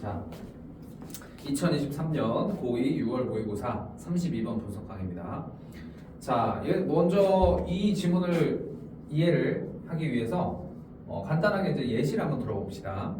자, 2023년 고2 6월 모의고사 32번 분석 강의입니다. 자, 예, 먼저 이 지문을 이해를 하기 위해서 어, 간단하게 이제 예시를 한번 들어봅시다.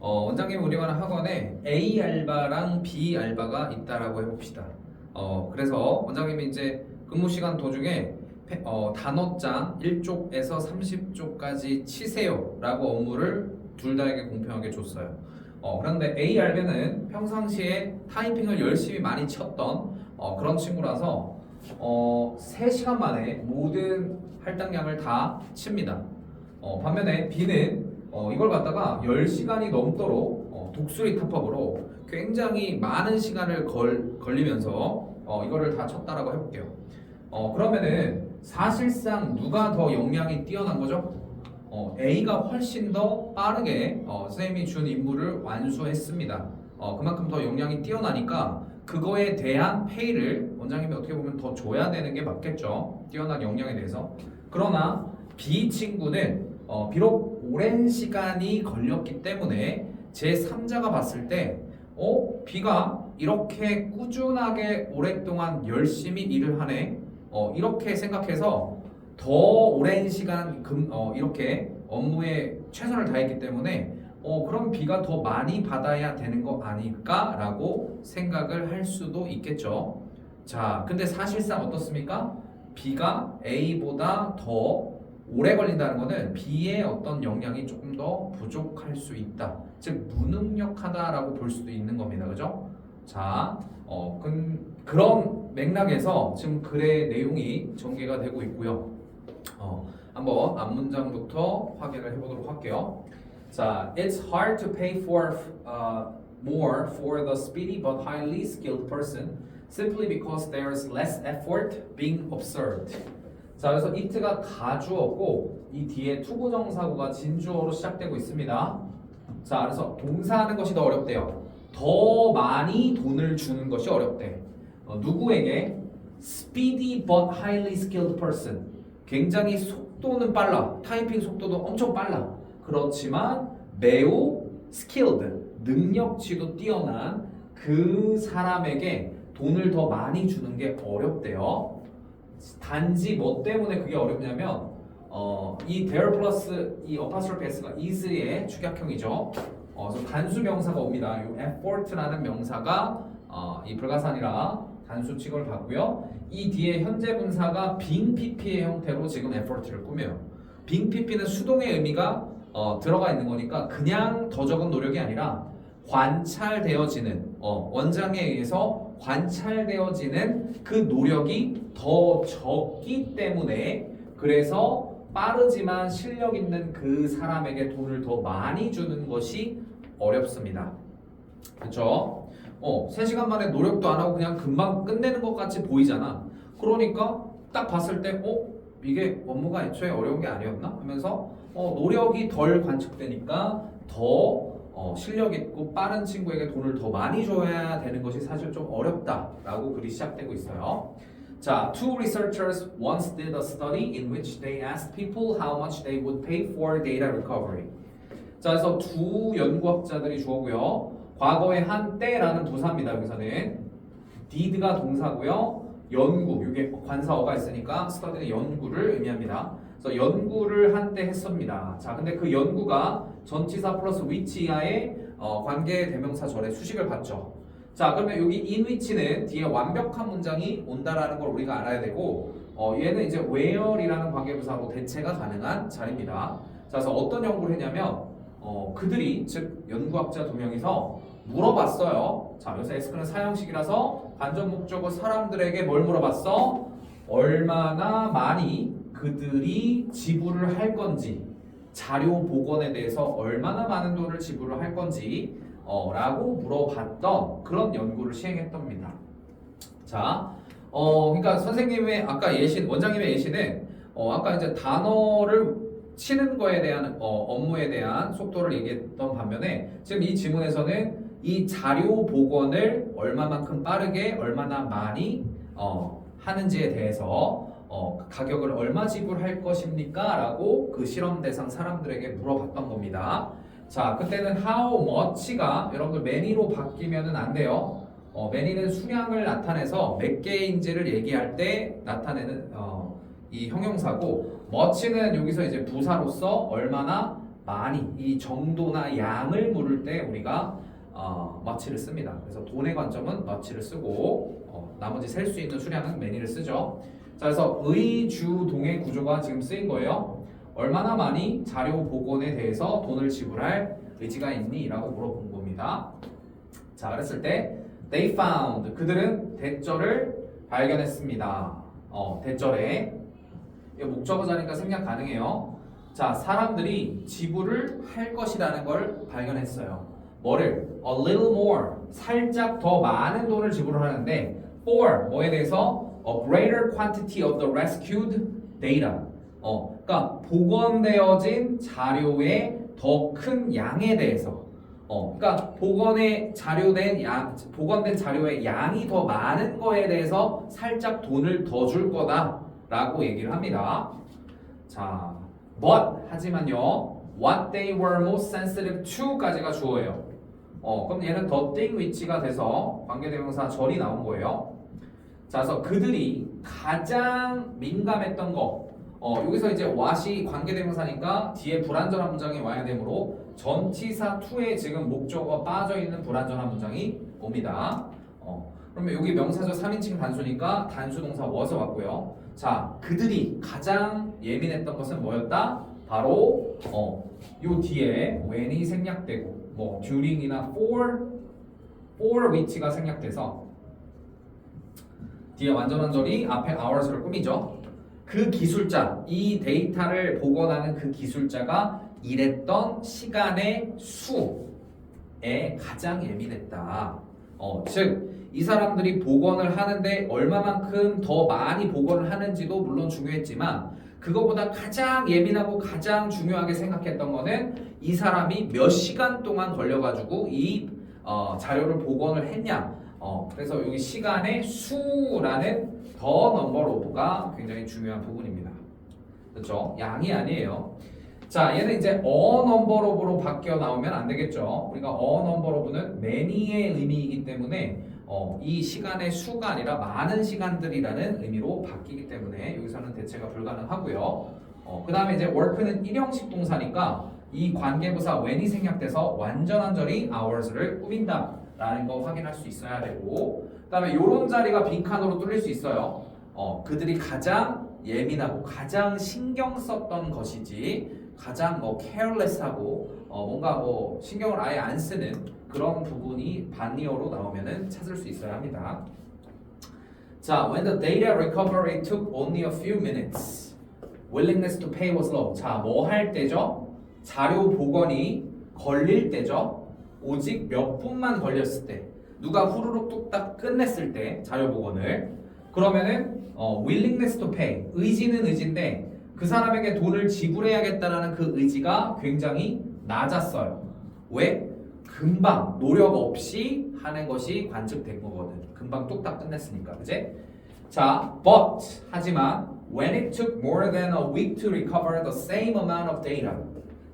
어, 원장님 운영하는 학원에 A 알바랑 B 알바가 있다라고 해봅시다. 어, 그래서 원장님이 이제 근무 시간 도중에 페- 어, 단어장 1쪽에서 30쪽까지 치세요라고 업무를 둘 다에게 공평하게 줬어요. 어, 그런데 A 알바는 평상시에 타이핑을 열심히 많이 쳤던 어, 그런 친구라서 어, 3시간 만에 모든 할당량을 다 칩니다. 어, 반면에 B는 어, 이걸 갖다가 10시간이 넘도록 어, 독수리 탑업으로 굉장히 많은 시간을 걸, 걸리면서 어, 이거를 다 쳤다라고 해볼게요. 어, 그러면은 사실상 누가 더 역량이 뛰어난 거죠? 어, A가 훨씬 더 빠르게 어, 선생님이 준 임무를 완수했습니다. 어, 그만큼 더 역량이 뛰어나니까 그거에 대한 페이를 원장님이 어떻게 보면 더 줘야 되는 게 맞겠죠. 뛰어난 역량에 대해서. 그러나 B 친구는 어, 비록 오랜 시간이 걸렸기 때문에 제 3자가 봤을 때 어, B가 이렇게 꾸준하게 오랫동안 열심히 일을 하네. 어, 이렇게 생각해서 더 오랜 시간 금, 어, 이렇게 업무에 최선을 다했기 때문에 어, 그럼 B가 더 많이 받아야 되는 거 아닐까라고 생각을 할 수도 있겠죠. 자, 근데 사실상 어떻습니까? B가 A보다 더 오래 걸린다는 거는 B의 어떤 역량이 조금 더 부족할 수 있다. 즉 무능력하다라고 볼 수도 있는 겁니다. 그죠? 자, 어, 그, 그런 맥락에서 지금 글의 내용이 전개가 되고 있고요. 어, 한번 앞문장부터 확인을 해보도록 할게요. 자, it's hard to pay for uh, more for the speedy but highly skilled person simply because there's less effort being observed. 자, 그래서 it가 가주어고 이 뒤에 투부정사구가 진주어로 시작되고 있습니다. 자, 그래서 동사하는 것이 더 어렵대요. 더 많이 돈을 주는 것이 어렵대. 어, 누구에게? Speedy but highly skilled person. 굉장히 속도는 빨라. 타이핑 속도도 엄청 빨라. 그렇지만 매우 skilled, 능력치도 뛰어난 그 사람에게 돈을 더 많이 주는 게 어렵대요. 단지 뭐 때문에 그게 어렵냐면 어, 이 there 플러스 이 apostrophe s가 is의 축약형이죠. 어, 단수 명사가 옵니다. 이 effort라는 명사가 어, 이 불가산이라 단수 취급을 받고요. 이 뒤에 현재 분사가 빙 pp의 형태로 지금 effort를 꾸며요. 빙 pp는 수동의 의미가 어, 들어가 있는 거니까 그냥 더 적은 노력이 아니라 관찰되어지는 어, 원장에 의해서 관찰되어지는 그 노력이 더 적기 때문에 그래서 빠르지만 실력 있는 그 사람에게 돈을 더 많이 주는 것이 어렵습니다. 그렇죠? 어, 3시간 만에 노력도 안 하고 그냥 금방 끝내는 것 같이 보이잖아. 그러니까 딱 봤을 때 어, 이게 업무가 애초에 어려운 게 아니었나? 하면서 어, 노력이 덜 관측되니까 더 어, 실력 있고 빠른 친구에게 돈을 더 많이 줘야 되는 것이 사실 좀 어렵다라고 글이 시작되고 있어요. 자, two researchers once did a study in which they asked people how much they would pay for data recovery. 자, 그래서 두 연구학자들이 주어고요. 과거에 한 때라는 부사입니다. 여기서는 did가 동사고요. 연구, 이게 관사어가 있으니까 study는 연구를 의미합니다. 그래서 연구를 한때 했습니다. 자, 근데 그 연구가 전치사 플러스 이하의 어, 관계 대명사 절의 수식을 받죠. 자, 그러면 여기 in which는 뒤에 완벽한 문장이 온다라는 걸 우리가 알아야 되고, 어, 얘는 이제 where이라는 관계부사로 대체가 가능한 자리입니다. 자, 그래서 어떤 연구를 했냐면, 어, 그들이 즉 연구학자 두 명이서 물어봤어요. 자, 여기서 에스크는 사형식이라서 반전 목적어 사람들에게 뭘 물어봤어? 얼마나 많이 그들이 지불을 할 건지 자료 복원에 대해서 얼마나 많은 돈을 지불을 할 건지 어, 라고 물어봤던 그런 연구를 시행했답니다. 자, 어, 그러니까 선생님의 아까 예시, 원장님의 예시는 어, 아까 이제 단어를 치는 거에 대한 어, 업무에 대한 속도를 얘기했던 반면에 지금 이 지문에서는 이 자료 복원을 얼마만큼 빠르게 얼마나 많이 어, 하는지에 대해서 어, 가격을 얼마 지불할 것입니까? 라고 그 실험 대상 사람들에게 물어봤던 겁니다. 자, 그때는 how much가 여러분들 many로 바뀌면은 안 돼요. 어, many는 수량을 나타내서 몇 개인지를 얘기할 때 나타내는 어, 이 형용사고 much는 여기서 이제 부사로서 얼마나 많이 이 정도나 양을 물을 때 우리가 어, much를 씁니다. 그래서 돈의 관점은 much를 쓰고 어, 나머지 셀 수 있는 수량은 many를 쓰죠. 자, 그래서 의 주 동의 구조가 지금 쓰인 거예요. 얼마나 많이 자료 복원에 대해서 돈을 지불할 의지가 있니? 라고 물어본 겁니다. 자, 그랬을 때 they found 그들은 대절을 발견했습니다. 어, 대절에 목적어 자니까 생략 가능해요. 자, 사람들이 지불을 할 것이라는 걸 발견했어요. 뭐를? A little more 살짝 더 많은 돈을 지불을 하는데 for 뭐에 대해서 a greater quantity of the rescued data. 어, 그러니까 복원되어진 자료의 더 큰 양에 대해서. 어, 그러니까 복원에 자료된 양, 복원된 자료의 양이 더 많은 거에 대해서 살짝 돈을 더 줄 거다라고 얘기를 합니다. 자, but 하지만요, what they were most sensitive to까지가 주어예요. 어, 그럼 얘는 the thing which가 돼서 관계대명사 절이 나온 거예요. 자, 그래서 그들이 가장 민감했던 거. 어, 여기서 이제 what이 관계대명사니까 뒤에 불완전한 문장이 와야 되므로 전치사 2에 지금 목적어 빠져 있는 불완전한 문장이 옵니다. 어, 그러면 여기 명사절 3인칭 단수니까 단수 동사 was 왔고요. 자, 그들이 가장 예민했던 것은 뭐였다? 바로 어, 요 뒤에 when이 생략되고 뭐 during이나 for for which가 생략돼서 뒤에 완전한 절이 앞에 hours를 꾸미죠. 그 기술자, 이 데이터를 복원하는 그 기술자가 일했던 시간의 수에 가장 예민했다. 어, 즉, 이 사람들이 복원을 하는데 얼마만큼 더 많이 복원을 하는지도 물론 중요했지만 그거보다 가장 예민하고 가장 중요하게 생각했던 거는 이 사람이 몇 시간 동안 걸려가지고 이 어, 자료를 복원을 했냐. 어, 그래서 여기 시간의 수라는 더 넘버 오브가 굉장히 중요한 부분입니다. 그렇죠? 양이 아니에요. 자, 얘는 이제 어 넘버 오브로 바뀌어 나오면 안 되겠죠. 우리가 어 넘버 오브는 many의 의미이기 때문에 어, 이 시간의 수가 아니라 많은 시간들이라는 의미로 바뀌기 때문에 여기서는 대체가 불가능하고요. 어, 그 다음에 이제 work는 일형식 동사니까 이 관계부사 when이 생략돼서 완전한 절이 hours를 꾸민다 라는 거 확인할 수 있어야 되고 그 다음에 요런 자리가 빈칸으로 뚫릴 수 있어요. 어, 그들이 가장 예민하고 가장 신경 썼던 것이지 가장 뭐 careless하고 어, 뭔가 뭐 신경을 아예 안 쓰는 그런 부분이 반리어로 나오면은 찾을 수 있어야 합니다. 자, when the data recovery took only a few minutes, willingness to pay was low. 자, 뭐 할 때죠? 자료 복원이 걸릴 때죠. 오직 몇 분만 걸렸을 때, 누가 후루룩 뚝딱 끝냈을 때 자료 복원을 그러면은 어, willingness to pay 의지는 의지인데 그 사람에게 돈을 지불해야겠다라는 그 의지가 굉장히 낮았어요. 왜? 금방 노력 없이 하는 것이 관측된 거거든. 금방 뚝딱 끝냈으니까, 그제? 자, but 하지만 when it took more than a week to recover the same amount of data.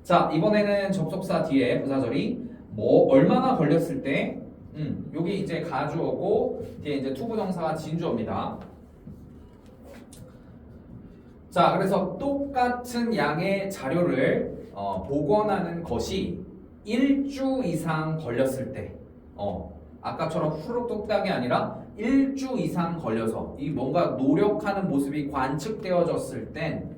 자, 이번에는 접속사 뒤에 부사절이 뭐 얼마나 걸렸을 때, 음, 여기 이제 가주어고 뒤에 이제 투부정사가 진주어입니다. 자, 그래서 똑같은 양의 자료를 어, 복원하는 것이 일주 이상 걸렸을 때, 어, 아까처럼 후룩 뚝딱이 아니라 일주 이상 걸려서 이 뭔가 노력하는 모습이 관측되어졌을 땐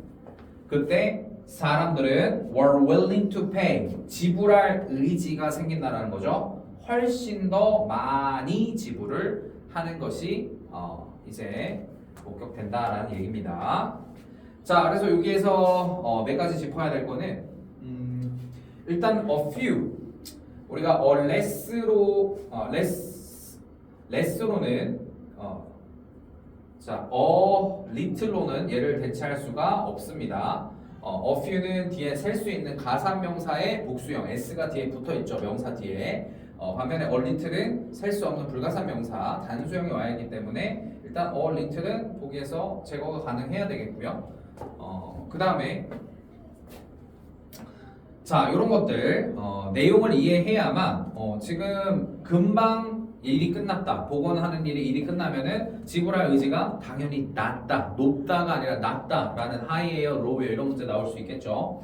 그때 사람들은 were willing to pay 지불할 의지가 생긴다라는 거죠. 훨씬 더 많이 지불을 하는 것이 어, 이제 목격된다라는 얘기입니다. 자, 그래서 여기에서 어, 몇 가지 짚어야 될 거는 음, 일단 a few 우리가 a less로 어, less less로는 어, 자, a little로는 얘를 대체할 수가 없습니다. 어, a few는 뒤에 셀 수 있는 가산명사의 복수형 s가 뒤에 붙어 있죠 명사 뒤에. 어, 반면에 a little는 셀수 없는 불가산 명사 단수형이 와야 하기 때문에 일단 a little는 보기에서 제거가 가능해야 되겠고요. 어, 그 다음에 자, 이런 것들 어, 내용을 이해해야만 어, 지금 금방 일이 끝났다. 복원하는 일이 일이 끝나면은 지불할 의지가 당연히 낮다, 높다가 아니라 낮다라는 하이에어, 로우에어 이런 문제 나올 수 있겠죠.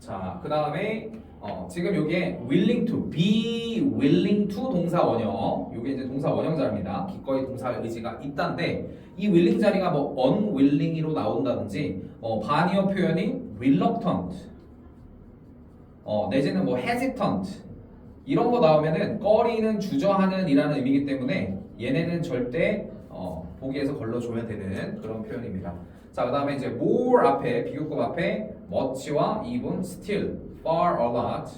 자, 그 다음에 어, 지금 여기에 willing to, be willing to 동사 원형, 이게 이제 동사 원형자입니다. 기꺼이 동사 의지가 있다인데 이 willing 자리가 뭐 unwilling으로 나온다든지 어, 반의어 표현이 reluctant, 어, 내지는 뭐 hesitant 이런 거 나오면은 꺼리는 주저하는 이라는 의미이기 때문에 얘네는 절대 어, 보기에서 걸러줘야 되는 그런 표현입니다. 자, 그 다음에 이제 more 앞에 비교급 앞에 much와 even, still, far, a lot.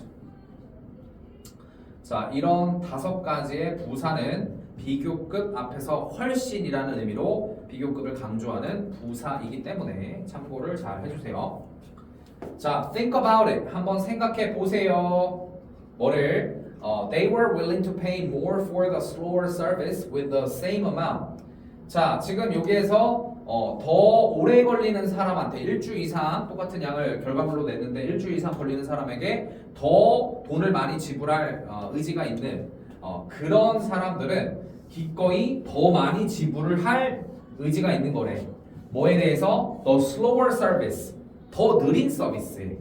자, 이런 다섯 가지의 부사는 비교급 앞에서 훨씬이라는 의미로 비교급을 강조하는 부사이기 때문에 참고를 잘 해주세요. 자, think about it. 한번 생각해 보세요. 뭐를? 어, they were willing to pay more for the slower service with the same amount. 자, 지금 여기에서 어, 더 오래 걸리는 사람한테 일주 이상 똑같은 양을 결과물로 냈는데 일주 이상 걸리는 사람에게 더 돈을 많이 지불할 어, 의지가 있는 어, 그런 사람들은 기꺼이 더 많이 지불을 할 의지가 있는 거래. 뭐에 대해서? The slower service. 더 느린 서비스.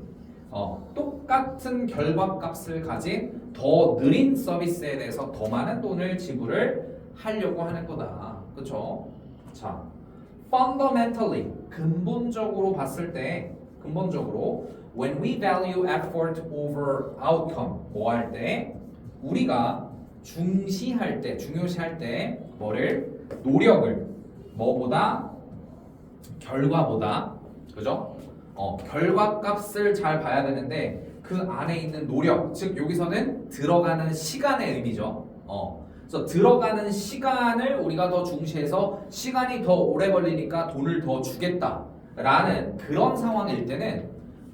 어, 똑같은 결과값을 가진 더 느린 서비스에 대해서 더 많은 돈을 지불을 하려고 하는 거다. 그렇죠? 자, fundamentally 근본적으로 봤을 때 근본적으로 when we value effort over outcome 뭐 할 때 우리가 중시할 때 중요시할 때 뭐를 노력을 뭐보다 결과보다 그죠? 어, 결과값을 잘 봐야 되는데 그 안에 있는 노력, 즉 여기서는 들어가는 시간의 의미죠. 어, 그래서 들어가는 시간을 우리가 더 중시해서 시간이 더 오래 걸리니까 돈을 더 주겠다라는 그런 상황일 때는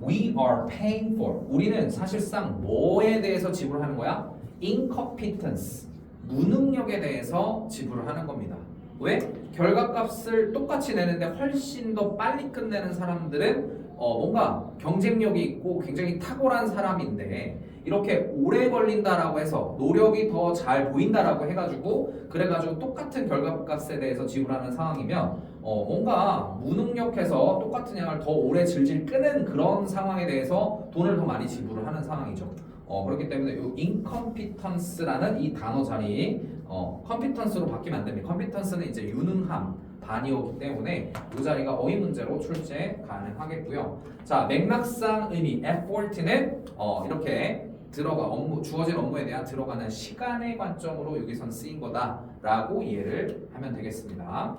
we are paying for 우리는 사실상 뭐에 대해서 지불하는 거야? incompetence 무능력에 대해서 지불을 하는 겁니다. 왜? 결과값을 똑같이 내는데 훨씬 더 빨리 끝내는 사람들은 어, 뭔가 경쟁력이 있고 굉장히 탁월한 사람인데 이렇게 오래 걸린다라고 해서 노력이 더 잘 보인다라고 해가지고 그래가지고 똑같은 결과값에 대해서 지불하는 상황이면 어, 뭔가 무능력해서 똑같은 양을 더 오래 질질 끄는 그런 상황에 대해서 돈을 더 많이 지불을 하는 상황이죠. 어, 그렇기 때문에 이 incompetence라는 이 단어 자리 어, competence로 바뀌면 안 됩니다. competence는 이제 유능함 반이오기 때문에 이 자리가 어휘 문제로 출제 가능하겠고요. 자, 맥락상 의미 effort는 어, 이렇게 들어가 업무 주어진 업무에 대한 들어가는 시간의 관점으로 여기선 쓰인 거다라고 이해를 하면 되겠습니다.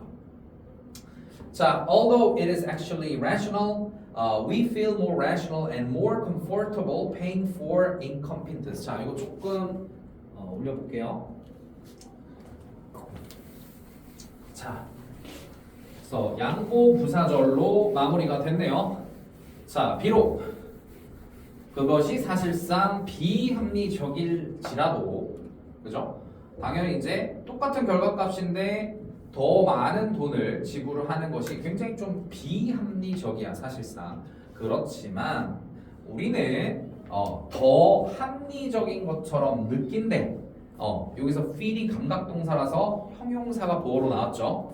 자, although it is actually rational, uh, we feel more rational and more comfortable paying for incompetence. 자, 이거 조금 어, 올려볼게요. 자, 그래서 양보 부사절로 마무리가 됐네요. 자, 비록 그것이 사실상 비합리적일지라도, 그죠? 당연히 이제 똑같은 결과값인데 더 많은 돈을 지불을 하는 것이 굉장히 좀 비합리적이야 사실상 그렇지만 우리는 어, 더 합리적인 것처럼 느낀대 어, 여기서 feel이 감각 동사라서 형용사가 보어로 나왔죠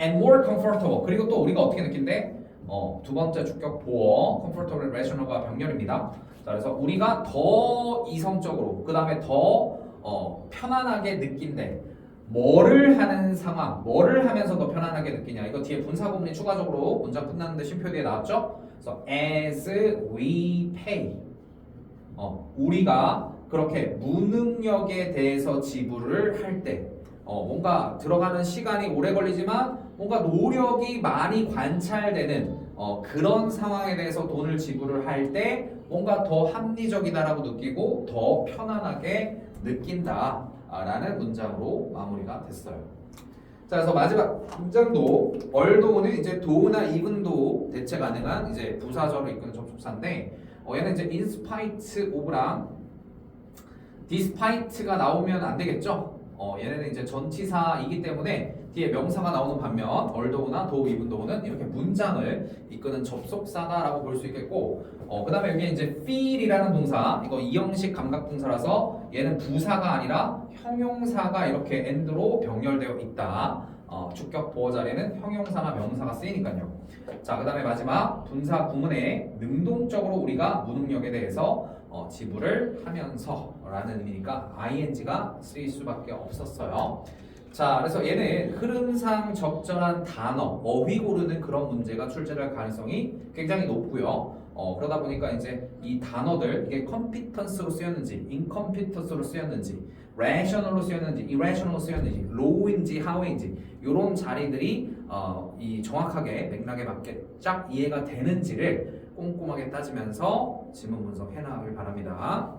and more comfortable 그리고 또 우리가 어떻게 느낀대 어, 두 번째 주격 보어 comfortable rational과 병렬입니다 자, 그래서 우리가 더 이성적으로 그 다음에 더 어, 편안하게 느낀대 뭐를 하는 상황, 뭐를 하면서 더 편안하게 느끼냐. 이거 뒤에 분사 구문이 추가적으로 문장 끝났는데 쉼표 뒤에 나왔죠? 그래서 as we pay. 어, 우리가 그렇게 무능력에 대해서 지불을 할 때, 어, 뭔가 들어가는 시간이 오래 걸리지만 뭔가 노력이 많이 관찰되는 어, 그런 상황에 대해서 돈을 지불을 할 때 뭔가 더 합리적이다라고 느끼고 더 편안하게 느낀다. 아, 라는 문장으로 마무리가 됐어요. 자, 그래서 마지막 문장도 얼도는 이제 도나 이분도 대체 가능한 이제 부사절을 이끄는 접속사인데 어, 얘는 이제 spite of랑 despite가 나오면 안 되겠죠? 어, 얘네는 이제 전치사이기 때문에 뒤에 명사가 나오는 반면 얼더우나 도 이분도우는 이렇게 문장을 이끄는 접속사다라고 볼 수 있겠고 어, 그 다음에 여기 이제 feel이라는 동사 이거 이형식 감각동사라서 얘는 부사가 아니라 형용사가 이렇게 end로 병렬되어 있다 어, 주격 보어 자리에는 형용사나 명사가 쓰이니까요 자, 그 다음에 마지막 분사 구문에 능동적으로 우리가 무능력에 대해서 어, 지불을 하면서 라는 의미니까 ing가 쓰일 수밖에 없었어요. 자, 그래서 얘는 흐름상 적절한 단어, 어휘 고르는 그런 문제가 출제될 가능성이 굉장히 높고요. 어, 그러다 보니까 이제 이 단어들 이게 competence로 쓰였는지, incompetence로 쓰였는지, rational로 쓰였는지, irrational로 쓰였는지, low인지, how인지 이런 자리들이 어, 이 정확하게 맥락에 맞게 쫙 이해가 되는지를 꼼꼼하게 따지면서 지문 분석해 나가길 바랍니다.